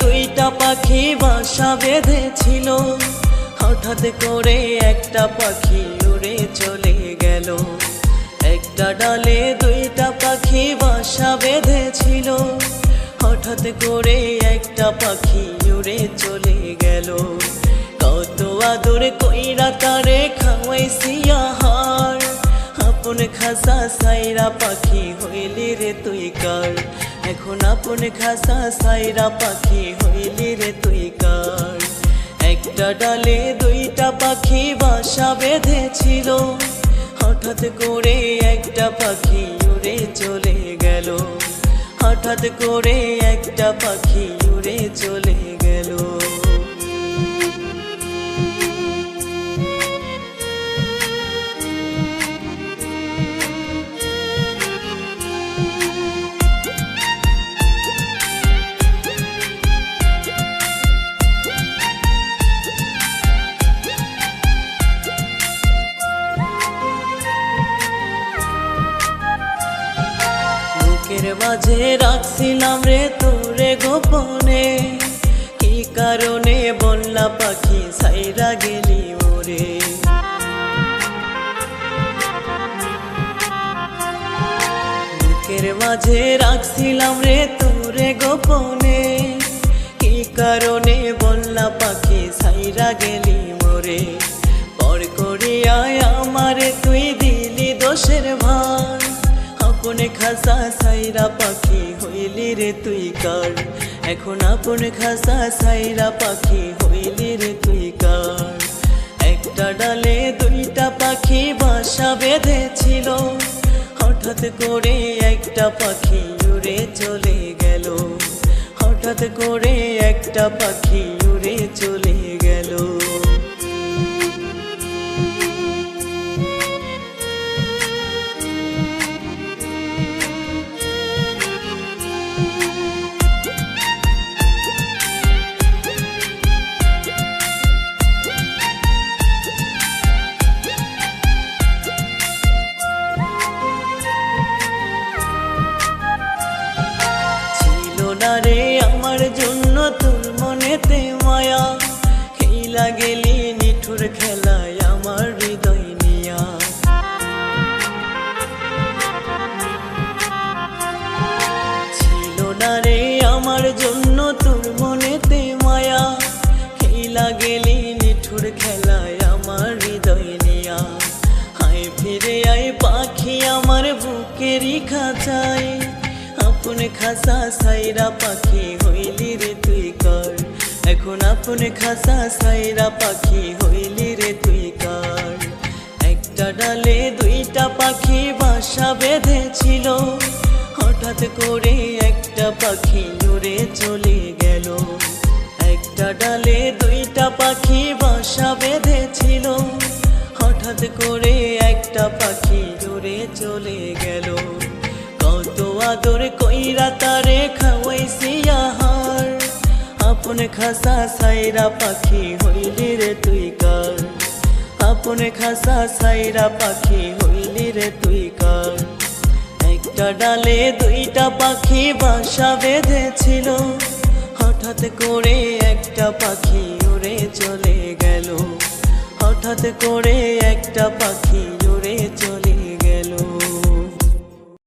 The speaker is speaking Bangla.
দুইটা পাখি বাসা বেঁধেছিল। হঠাৎ করে একটা পাখি উড়ে চলে গেল। একটা ডালে দুইটা পাখি বাসা বেঁধেছিল। হঠাৎ করে একটা পাখি উড়ে চলে গেল। কত আদর কইরা তারে খাওয়াইছি আহার। আপন খাসা সাইরা পাখি হইলি রে তুই কার? এখন আপন খাসা সাইরা পাখি হইলি রে তুই কার? একটা ডালে দুইটা পাখি বাসা বেঁধেছিল। হঠাৎ করে একটা পাখি উড়ে চলে গেল। হঠাৎ করে একটা পাখি উড়ে চলে গেল মাঝে রাখছিলাম রে তোরে গোপনে। কি কারণে বললা পাখি সাইরা গেলি ওরে? বুকের মাঝে রাখছিলাম রে তোরে গোপনে। কি কারণে বললা পাখি সাইরা গেলি আপনে খাসা সাইরা পাখি হইলি রে তুই কার? এখন আপন খাসা সাইরা পাখি হইলি রে তুই কার? একটা ডালে দুইটা পাখি বাসা বেঁধেছিল। হঠাৎ করে একটা পাখি উড়ে চলে গেল। হঠাৎ করে একটা পাখি গেলি নিঠুর খেলায় আমার হৃদয় নিয়া। ছিল না রে আমার জন্য তোর মনেতে মায়া। খেলা গেলি নিঠুর খেলায় আমার হৃদয় নিয়া। হায় ফিরে আয় পাখি আমার বুকেরই খাঁচায়। আপন খাসা সাইরা পাখি কর এখন খাসা সাইরা পাখি হইলি রে তুই কর? একটা ডালে দুইটা পাখি বাসা বেঁধেছিল। হঠাৎ করে একটা পাখি উড়ে চলে গেল। একটা ডালে দুইটা পাখি বাসা বেঁধেছিল। হঠাৎ করে একটা পাখি উড়ে চলে গেল। কত আদর কইরা তারে খাওয়াইছি আহার আপন খাসা সাইরা পাখি হইলি রে তুই কার? আপন খাসা সাইরা পাখি হইলি রে তুই কার? একটা ডালে দুইটা পাখি বাসা বেঁধেছিল। হঠাৎ করে একটা পাখি উড়ে চলে গেল। হঠাৎ করে একটা পাখি